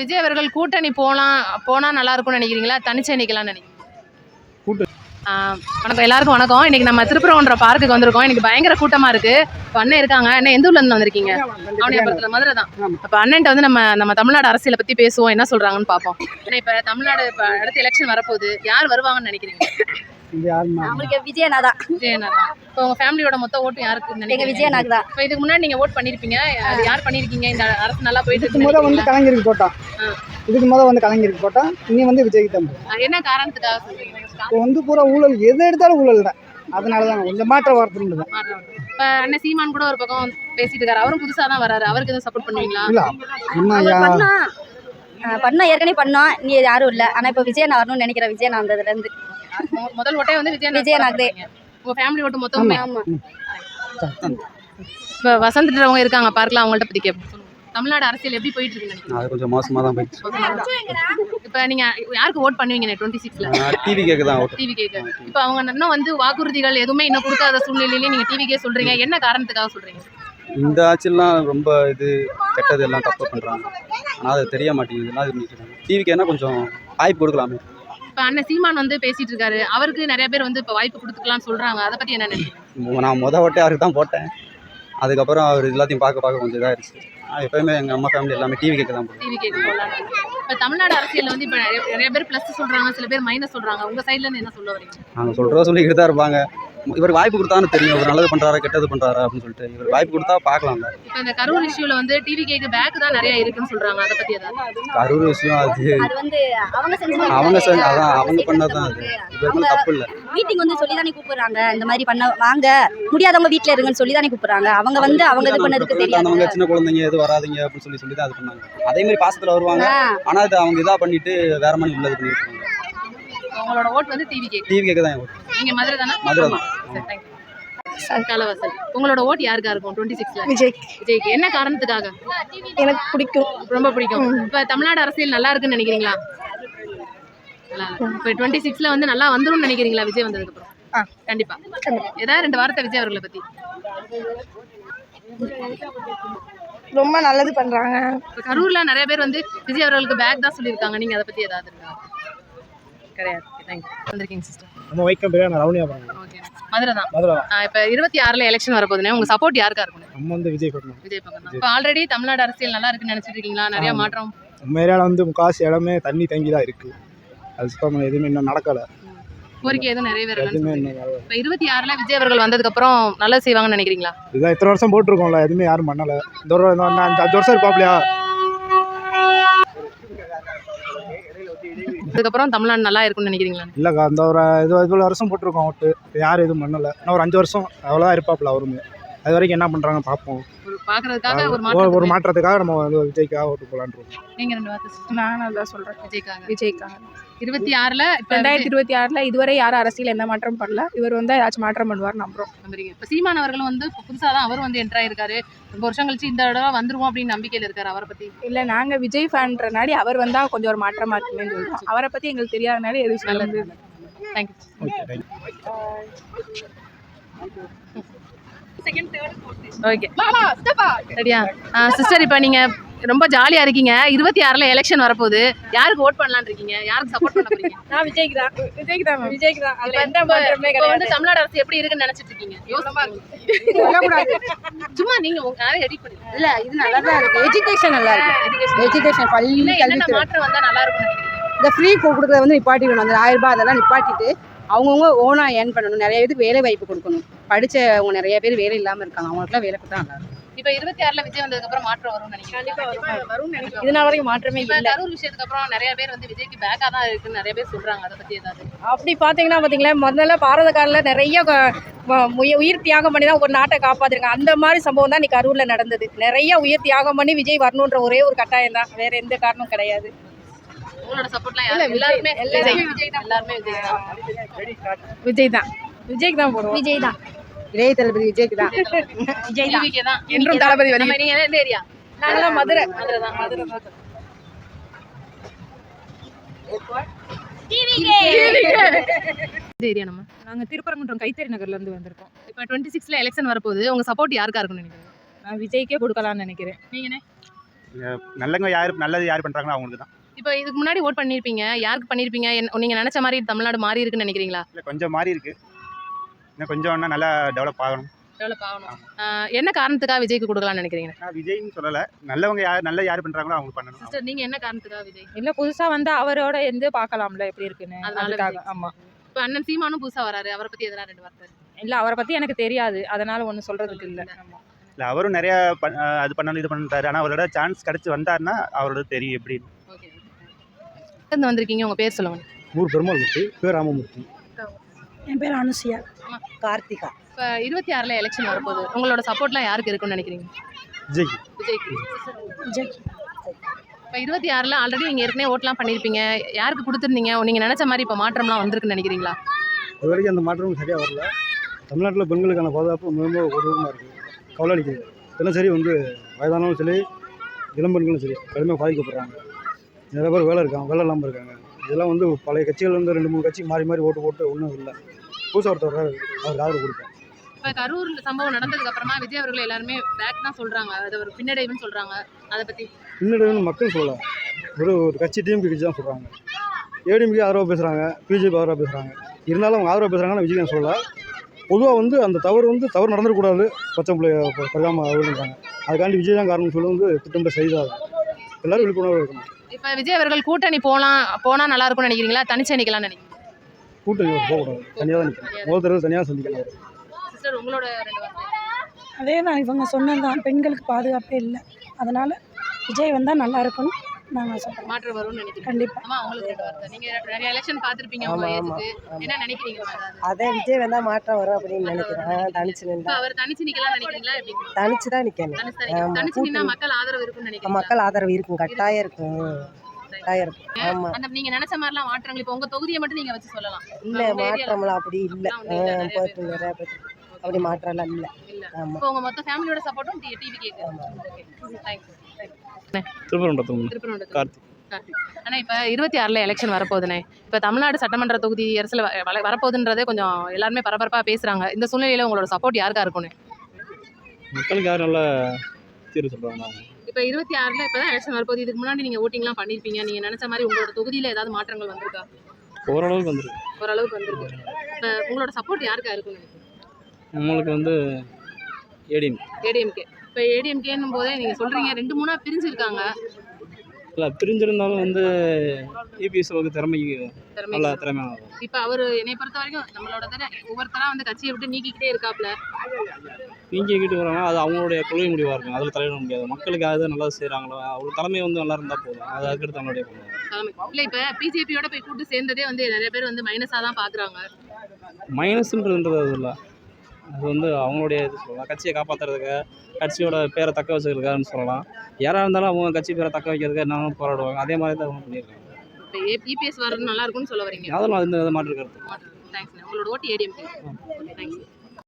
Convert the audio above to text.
விஜய் அவர்கள் கூட்டணி போலாம் போனா நல்லா இருக்கும்னு நினைக்கிறீங்களா? தனிச்சு நிக்கலாம்னு நினைக்கிறீங்க வணக்கம். எல்லாருக்கும் வணக்கம். இன்னைக்கு நம்ம திருப்பரங்குன்ற பார்க்குக்கு வந்திருக்கோம். இன்னைக்கு பயங்கர கூட்டமா இருக்கு. இப்போ அண்ணன் இருக்காங்க. அண்ணன் எந்த ஊர்ல இருந்து வந்திருக்கீங்க? அவனியாபுரத்துல மதுரை தான். இப்போ அண்ணன்ட்ட வந்து நம்ம நம்ம தமிழ்நாடு அரசியலை பத்தி பேசுவோம். என்ன சொல்றாங்கன்னு பார்ப்போம். ஏன்னா இப்போ தமிழ்நாடு இப்போ அடுத்த எலெக்ஷன் வரப்போகுது. யார் வருவாங்கன்னு நினைக்கிறீங்க? நம்மளுக்கு விஜயனா தான் விஜயண்ணா தான் இப்போ உங்க ஃபேமிலியோட மொத்த ஓட்டு யாருக்கு எங்க நினைக்கிறீங்க? விஜயனாக்கு தான் இப்போ இதுக்கு முன்னாடி நீங்க ஓட் பண்ணிருப்பீங்க. அது யார் பண்ணிருக்கீங்க? இந்த அரசு நல்லா போயிட்டு இதுக்கு முத வந்து கலைஞருக்கு போட்டான். ஆ. இதுக்கு வந்து கலைஞருக்கு போட்டான். இனி வந்து விஜய்க்கு தான்? என்ன காரணத்துக்காக சொல்றீங்க? இப்போ வந்து பூரா ஊழல். எது எடுத்தாலும் ஊழல் தான். அதனால தான். மாற்றம். இப்ப அண்ணன் சீமான் கூட ஒரு பக்கம் பேசிட்டு இருக்காரு. அவரும் புதுசா தான் வராரு. அவருக்கு எதுவும் சப்போர்ட் பண்ணுவீங்களா? இல்ல. பண்ணா. ஏற்கனவே பண்ணோம் நீ யாரும் இல்ல. ஆனா இப்ப விஜயனா வரணும்னு நினைக்கிறேன் விஜயனா வந்ததுல இருந்து. மொ- முதல் ஓட்டே வந்து விஜய் விஜயநாத் தான். உங்க ஃபேமிலி ஓட்டு மொத்தமே ஆமா. இப்ப வசந்துட்டவங்க இருக்காங்க பார்க்கலாம் அவங்கள்ட்ட பத்தி கேட்போம். தமிழ்நாடு அரசியல் எப்படி போயிட்டு இருக்கு அது கொஞ்சம் மோசமாக தான் போயிடுச்சு இப்ப நீங்க யாருக்கு ஓட் பண்ணுவீங்க டுவெண்ட்டி சிக்ஸ்ல டிவி கேக்கு தான் ஓட்டு. டிவி கேக்கு. இப்ப அவங்க இன்னும் வந்து வாக்குறுதிகள் எதுவுமே இன்னும் கொடுக்காத சூழ்நிலையிலேயே நீங்க டிவிக்கே சொல்றீங்க. என்ன காரணத்துக்காக சொல்றீங்க? இந்த ஆட்சியெல்லாம் ரொம்ப இது கெட்டது எல்லாம் தப்பு பண்ணுறாங்க ஆனால் அது தெரிய மாட்டேங்குது. டிவிக்கு என்ன கொஞ்சம் வாய்ப்பு கொடுக்கலாமே. இப்ப அண்ணன் சீமான் வந்து பேசிட்டு இருக்காரு அவருக்கு நிறைய பேர் வந்து இப்ப வாய்ப்பு கொடுத்துக்கலாம்னு சொல்றாங்க. அதை பத்தி என்ன நினைக்கிறீங்க? நான் முத ஓட்டே அவருக்கு தான் போட்டேன். அதுக்கப்புறம் அவர் எல்லாத்தையும் பார்க்க பார்க்க கொஞ்சம் இதாகிடுச்சு நான் எப்பயுமே எங்கள் அம்மா ஃபேமிலி எல்லாமே டிவி கேட்க தான் டிவி கேட்க இப்போ தமிழ்நாடு அரசியல் வந்து இப்போ நிறைய பேர் ப்ளஸ் சொல்றாங்க சில பேர் மைனஸ் சொல்றாங்க. உங்க சைடுல இருந்து என்ன சொல்ல வரீங்க நாங்கள் சொல்கிறத சொல்லிக்கிட்டு தான் இருப்பாங்க. இவருக்கு வாய்ப்பு கொடுத்தான்னு தெரியும். இவர் நல்லது பண்ணுறாரா கெட்டது பண்ணுறாரா அப்படின்னு சொல்லிட்டு. இவர் வாய்ப்பு கொடுத்தா பார்க்கலாம்ல. இப்போ இந்த கரூர் இஷ்யூல வந்து டிவி கேக்கு பேக் தான் நிறைய இருக்குன்னு சொல்றாங்க. அதை பத்தி ஏதாவது? கரூர் விஷயம் அது அவங்க செஞ்சு அவங்க செஞ்ச அதான் அவங்க பண்ணது தான் அது. இவர் மேலே தப்பு இல்லை. மீட்டிங் வந்து சொல்லி தானே கூப்பிடுறாங்க. இந்த மாதிரி பண்ண வாங்க. முடியாதவங்க வீட்ல இருங்கன்னு சொல்லி தானே கூப்பிடுறாங்க. அவங்க வந்து அவங்க இது பண்ணதுக்கு தெரியாது அவங்க சின்ன குழந்தைங்க எதுவும் வராதீங்க அப்படின்னு சொல்லி சொல்லி தான் அது பண்ணாங்க. அதே மாதிரி பாசத்தில் வருவாங்க. ஆ, ஆனா அது அவங்க இதா பண்ணிட்டு வேற மாதிரி உள்ளது பண்ணிருக்காங்க. உங்களோட ஓட் வந்து டிவி கேக்கு டிவி கேட்க தான் ஓட்டு. நீங்க மதுரை தானே? மதுரை தான். சரி தேங்க்யூ கலவாசல். உங்களோட ஓட் யாருக்கா இருக்கும்? டுவெண்ட்டி சிக்ஸ்ல விஜய் விஜய்க்கு. என்ன காரணத்துக்காக? எனக்கு பிடிக்கும். ரொம்ப பிடிக்கும். இப்போ தமிழ்நாடு அரசியல் நல்லா இருக்குன்னு நினைக்கிறீங்களா. இப்போ டுவெண்ட்டி சிக்ஸ்ல வந்து நல்லா வந்துரும்னு நினைக்கிறீங்களா விஜய் வந்ததுக்கு அப்புறம். கண்டிப்பா. ஏதாவது ரெண்டு வார்த்தை விஜய் அவர்களை பத்தி? ரொம்ப நல்லது பண்றாங்க. கரூர்ல நிறைய பேர் வந்து விஜய் அவர்களுக்கு பேக் தான் சொல்லியிருக்காங்க. நீங்க அதை பத்தி ஏதாவது இருக்கா? கிடையாது. வந்திருக்கீங்க சிஸ்டர் நம்ம வைக்கம் பேர் நான் ரவுனியா பாருங்க ஓகே மதுரை தான் மதுரை இப்போ இருபத்தி ஆறுல எலெக்ஷன் வரப்போகுதுனே உங்க சப்போர்ட் யாருக்கா இருக்கும்? நம்ம வந்து விஜய். தான் இப்போ ஆல்ரெடி தமிழ்நாடு அரசியல் நல்லா இருக்குன்னு நினைச்சிட்டு இருக்கீங்களா நிறைய மாற்றம்? நம்ம ஏரியாவில் வந்து முக்காசி இடமே தண்ணி தங்கி தான் இருக்கு. அது சுத்தமாக எதுவுமே இன்னும் நடக்கலை. கோரிக்கை எதுவும் நிறைவேறலன்னு. இப்போ இருபத்தி ஆறுல விஜய் அவர்கள் வந்ததுக்கு அப்புறம் நல்லது செய்வாங்கன்னு நினைக்கிறீங்களா? இதுதான் இத்தனை வருஷம் போட்டிருக்கோம்ல எதுவுமே யாரும் பண்ணலை. இந்த ஒரு அஞ்சு வருஷம் இருப்பாப்லையா? அதுக்கப்புறம் தமிழ்நாடு நல்லா இருக்கும்னு நினைக்கிறீங்களா? இல்லைக்கா அந்த ஒரு இது இவ்வளோ வருஷம் போட்டிருக்கோம் ஓட்டு. யாரும் எதுவும் பண்ணலை. இன்னும் ஒரு அஞ்சு வருஷம் அவ்வளோதான் இருப்பாப்புல அவருமே. அது வரைக்கும் என்ன பண்ணுறாங்க பார்ப்போம். ஒரு பாக்குறதுக்காக ஒரு ஒரு- மாற்றம் ஒரு மாற்றத்துக்காக நம்ம வந்து விஜய்க்காக ஓட்டு போகலான்றோம் நீங்க ரெண்டு வார்த்தை. நான் நல்லா சொல்றேன். விஜய்க்காக. விஜய்க்காக. இருபத்தி ஆறுல இப்ப ரெண்டாயிரத்தி இருபத்தி ஆறுல இதுவரை யாரும் அரசியல் எந்த மாற்றம் பண்ணல. இவர் வந்து ஏதாச்சும் மாற்றம் பண்ணுவார் நம்புறோம். நம்புறீங்க. இப்ப சீமான் அவர்களும் வந்து இப்ப புதுசா தான் அவர் வந்து என்ட்ரா இருக்காரு ரொம்ப வருஷம் கழிச்சு இந்த தடவை வந்துருவோம் அப்படின்னு நம்பிக்கையில இருக்காரு அவரை பத்தி. இல்ல நாங்க விஜய் ஃபேன்றனாடி அவர் வந்தா கொஞ்சம் ஒரு மாற்றமா இருக்குமே சொல்றோம். அவரை பத்தி எங்களுக்கு தெரியாதனால எதுவும் நல்லது thank you okay thank you okay சரியா சிஸ்டர் இப்போ நீங்க ரொம்ப ஜாலியா இருக்கீங்க. இருபத்தி ஆறுல எலெக்ஷன் வரப்போகுது. யாருக்கு ஓட் பண்ணலாம்னு இருக்கீங்க? யாருக்கு சப்போர்ட் பண்ண போறீங்க? நான் விஜய்க்கு தான். விஜய்க்கு தான் விஜய்க்கு தான். அதுல எந்த இப்ப- மாற்றமே இப்ப வந்து தமிழ்நாடு அரசு எப்படி இருக்குன்னு நினைச்சிட்டு இருக்கீங்க? யோசமா சும்மா நீங்க உங்க யாரும் எடிட் பண்ணுங்க இல்ல இது நல்லா தான் இருக்கு. எஜுகேஷன் நல்லா இருக்கு. எஜுகேஷன் பள்ளி கல்வித்துறை. மாற்றம் வந்தா நல்லா இருக்கும் இந்த ஃப்ரீ கொடுக்குறத வந்து நிப்பாட்டிக்கணும் அந்த ஆயிரம் ரூபாய் அதெல்லாம் நிப்பாட்டிட்டு அவங்கவுங்க ஓனா ஏர்ன் பண்ணணும். நிறைய பேருக்கு வேலை வாய்ப்பு கொடுக்கணும். படிச்சவங்க நிறைய பேர் வேலை இல்லாம இருக்காங்க. அவங்களுக்குலாம் வேலை கொடுத்தா நல்லா இருக்கும். இப்ப இருபத்தி ஆறுல விஜய் வந்ததுக்கு அப்புறம் மாற்றம் வரும்னு நினைக்கிறேன் வரும். நினைக்கிறேன் இது நாள் வரைக்கும் மாற்றமே இப்ப இல்ல. கரூர் விஷயத்துக்கு அப்புறம் நிறைய பேர் வந்து விஜய்க்கு பேக்கா தான் இருக்குன்னு நிறைய பேர் சொல்றாங்க. அதை பத்தி ஏதாவது? அப்படி பார்த்தீங்கன்னா பார்த்தீங்களா முதல்ல பாரத காலில் நிறைய உயிர் தியாகம் பண்ணி தான் ஒரு நாட்டை காப்பாற்றிருக்காங்க அந்த மாதிரி சம்பவம் தான் இன்னைக்கு கரூரில் நடந்தது. நிறைய உயிர் தியாகம் பண்ணி விஜய் வரணுன்ற ஒரே ஒரு கட்டாயம் தான். வேற எந்த காரணமும் கிடையாது. உங்களோட சப்போர்ட்லாம் யாரு? எல்லாருமே எல்லாருமே விஜய். தான் எல்லாருமே விஜய் தான். விஜய் தான். விஜய்க்கு தான் போடுவோம். விஜய் தான். இளைய தளபதி விஜய்க்கு தான். விஜய் டிவிக்கே தான். என்றும் தளபதி வரி. நம்ம நீங்க எந்த ஏரியா? நாங்களாம் மதுரை. மதுரை தான். மதுரை தான். ஏரியா நம்ம? நாங்கள் திருப்பரங்குன்றம் கைத்தறி நகர்லேருந்து வந்திருக்கோம். இப்போ டுவெண்ட்டி சிக்ஸ்ல எலெக்ஷன் வரப்போகுது. உங்க சப்போர்ட் யாருக்கா இருக்கும்னு நினைக்கிறீங்க? நான் விஜய்க்கே கொடுக்கலாம்னு நினைக்கிறேன். நீங்கண்ணே நல்லவங்க யார் நல்லது யார் பண்ணுறாங்களோ அவங்களுக்கு தான். இப்போ இதுக்கு முன்னாடி ஓட் பண்ணியிருப்பீங்க யாருக்கு பண்ணியிருப்பீங்க என்ன- நீங்க நினைச்ச மாதிரி தமிழ்நாடு மாறி இருக்குன்னு நினைக்கிறீங்களா? இல்லை கொஞ்சம் மாறி இருக்கு. இன்னும் கொஞ்சம் இன்னும் நல்லா டெவலப் ஆகணும். டெவலப் ஆகணும். என்ன காரணத்துக்காக விஜய்க்கு கொடுக்கலாம்னு நினைக்கிறீங்க? நான் விஜய்னு சொல்லலை. நல்லவங்க யார் நல்ல யார் பண்ணுறாங்களோ அவங்க பண்ணணும். சிஸ்டர் நீங்க என்ன காரணத்துக்காக விஜய்? இல்ல புதுசா வந்து அவரோட எந்த பார்க்கலாம்ல எப்படி இருக்குன்னு. அதனால அதுக்காக விஜய். ஆமா. இப்போ அண்ணன் சீமானும் புதுசா வராரு. அவரை பத்தி எதனா ரெண்டு வார்த்தை? இல்ல அவரை பத்தி எனக்கு தெரியாது. அதனால ஒண்ணும் சொல்றதுக்கு இல்ல. இல்லை. அவரும் நிறைய அது பண்ணணும் இது பண்ணிட்டாரு ஆனால் அவரோட சான்ஸ் கிடச்சி வந்தாருன்னா அவரோட தெரியும் எப்படி ஓகே இருந்து வந்திருக்கீங்க? உங்க பேர் சொல்லுங்க. ஊர் பெருமாள் மூர்த்தி பேர் ராமமூர்த்தி. என் பேர் அனுசியா. கார்த்திகா. இப்போ இருபத்தி ஆறுல எலெக்ஷன் வரப்போகுது. உங்களோட சப்போர்ட்லாம் யாருக்கு இருக்குன்னு நினைக்கிறீங்க? விஜய். விஜய்க்கு விஜய். இப்போ இருபத்தி ஆறில் ஆல்ரெடி நீங்கள் ஏற்கனவே ஓட்லாம் பண்ணியிருப்பீங்க யாருக்கு கொடுத்துருந்தீங்க? நீங்கள் நினச்ச மாதிரி இப்போ மாற்றம்லாம் வந்திருக்குன்னு நினைக்கிறீங்களா? இது வரைக்கும் அந்த மாற்றமும் சரியாக வரல. தமிழ்நாட்டில் பெண்களுக்கான பாதுகாப்பு மிக மிக கொடூரமாக இருக்குது கவலை அளிக்குது தினசரி வந்து வயதானவங்களும் சரி இளம்பெண்களும் சரி கடுமையாக பாதிக்கப்படுறாங்க. நிறைய பேர் வேலை இருக்காங்க வேலை இல்லாமல் இருக்காங்க. இதெல்லாம் வந்து பழைய கட்சிகள் வந்து ரெண்டு மூணு கட்சி மாறி மாறி ஓட்டு போட்டு ஒன்றும் இல்லை. புதுசாக ஒருத்தர் அவருக்கு ஆதரவு கொடுப்பேன் இப்போ கரூர் சம்பவம் நடந்ததுக்கு அப்புறமா விஜய் அவர்கள் எல்லாருமே பேக் தான் சொல்கிறாங்க அது ஒரு பின்னடைவுன்னு சொல்கிறாங்க அதை பற்றி பின்னாடி மக்கள் சொல்லலாம் ஒரு ஒரு கட்சி டிஎம்கே கட்சி தான் சொல்கிறாங்க ஏடிஎம்கே ஆதரவாக பேசுகிறாங்க பிஜேபி ஆதரவாக பேசுகிறாங்க இருந்தாலும் அவங்க ஆதரவாக பேசுகிறாங்கன்னு விஜய் சொல்லல. பொதுவாக வந்து அந்த தவறு வந்து தவறு நடந்துடக்கூடாது பச்சை பிள்ளைய பரிகாமல் அவருன்றாங்க. அதுக்காண்டி விஜய் தான் காரணம் சொல்ல வந்து திட்டமிட்ட செய்தாகும் எல்லாரும் விழிப்புணர்வு இருக்கணும். இப்போ விஜய் அவர்கள் கூட்டணி போகலாம் போனால் நல்லா இருக்கும்னு நினைக்கிறீங்களா? தனிச்சு நிற்கலாம்னு நினைக்கிறீங்க? கூட்டணி போகக்கூடாது தனியாக தான் நிற்கணும் தடவை தனியாக சந்திக்கணும் அவரு. சிஸ்டர் உங்களோட அதே தான் இவங்க சொன்னதுதான். பெண்களுக்கு பாதுகாப்பே இல்லை. அதனால் விஜய் வந்தால் நல்லா இருக்கும்னு நாங்கள் சொல்கிறோம் மாற்றம் வரும்னு நினைக்கிறீங்க. கண்டிப்பாக ஆமா உங்களுக்கு ரெண்டு வார்த்தை நீங்கள் நிறைய எலெக்ஷன் பார்த்துருப்பீங்க உங்க ஏஜுக்கு என்ன நினைக்கிறீங்க அதே விஜய் வந்தா மாற்றம் வரும் அப்படின்னு நினைக்கிறேன். தனிச்சு நின்றா. அவர் தனிச்சு நிற்கலாம்னு நினைக்கிறீங்களா? எப்படி? தனிச்சு தான் தனிச்சு நின்னா கூட்டணி. மக்கள் ஆதரவு இருக்கும்னு மக்கள் ஆதரவு இருக்கும். கட்டாயம் இருக்கும். ஆமா. அந்த நீங்க நினைச்ச மாதிரிலாம் மாற்றங்கள் இப்போ உங்க தொகுதியை மட்டும் நீங்க வச்சு சொல்லலாம். இல்ல மாற்றம்லாம் அப்படி இல்ல. அப்படி மாற்றம்லாம் இல்ல. ஆமா. உங்க மொத்த ஃபேமிலியோட சப்போர்ட்டும் டிவி கேக்கு. தேங்க்ஸ் திருப்பரங்குன்றத்துக்கு கார்த்திக். ஆனால் இப்போ இருபத்தி ஆறில் எலெக்ஷன் வரப்போகுதுனே. இப்போ தமிழ்நாடு சட்டமன்ற தொகுதி அரசில் வரப்போகுதுன்றதே கொஞ்சம் எல்லாருமே பரபரப்பாக பேசுகிறாங்க இந்த சூழ்நிலையில் உங்களோட சப்போர்ட் யாருக்கா இருக்கும்னு? மக்களுக்கு யார் நல்ல தீர்வு சொல்கிறாங்க இப்போ இருபத்தி ஆறில் இப்போ தான் எலெக்ஷன் வரப்போகுது. இதுக்கு முன்னாடி நீங்கள் ஓட்டிங்லாம் பண்ணியிருப்பீங்க நீங்கள் நினச்ச மாதிரி உங்களோட தொகுதியில் ஏதாவது மாற்றங்கள் வந்திருக்கா? ஓரளவுக்கு வந்துருக்கு. ஓரளவுக்கு வந்திருக்கு. இப்போ உங்களோட சப்போர்ட் யாருக்கா இருக்கும்னு நினைக்கிறீங்க? நம்மளுக்கு வந்து ஏடிஎம் ஏடிஎம்கே இப்போ ஏடிஎம்கேன்னும் போதே நீங்கள் சொல்கிறீங்க ரெண்டு மூணாக பிரிஞ்சிருக்காங்க. இல்லை பிரிஞ்சிருந்தாலும் வந்து இபிஎஸ் அளவுக்கு திறமைக்கு திறமை நல்ல திறமையான இப்போ அவர் என்னை பொறுத்த வரைக்கும் நம்மளோட தடவை ஒவ்வொருத்தராக வந்து கட்சியை விட்டு நீக்கிக்கிட்டே இருக்காப்ல. நீங்கள் கிட்ட வராங்க. அது அவங்களுடைய கொள்கை முடிவாக இருக்கும். அதில் தலையிட முடியாது. மக்களுக்கு யாரு நல்லது செய்கிறாங்களோ அவங்க தலைமை வந்து நல்லா இருந்தால் போதும். அது அதுக்கடுத்து அவங்களுடைய இல்லை இப்போ பிஜேபியோட போய் கூட்டு சேர்ந்ததே வந்து நிறைய பேர் வந்து மைனஸாக தான் பார்க்குறாங்க மைனஸ்ன்றதுன்றது அது இல்லை. அது வந்து அவங்களுடைய இது சொல்லலாம். கட்சியை காப்பாற்றுறதுக்கு கட்சியோட பேரை தக்க வச்சுக்கிறதுக்கான்னு சொல்லலாம். யாராக இருந்தாலும் அவங்க கட்சி பேரை தக்க வைக்கிறதுக்கு என்னன்னு போராடுவாங்க. அதே மாதிரி தான் அவங்க பண்ணியிருக்காங்க. இபிஎஸ் வர்றது நல்லா இருக்கும்னு சொல்ல வரீங்க. அதெல்லாம் இந்த மாற்று கருத்து. தேங்க்ஸ் உங்களோட ஓட்டு ஏடிஎம்கே தேங்க்ஸ்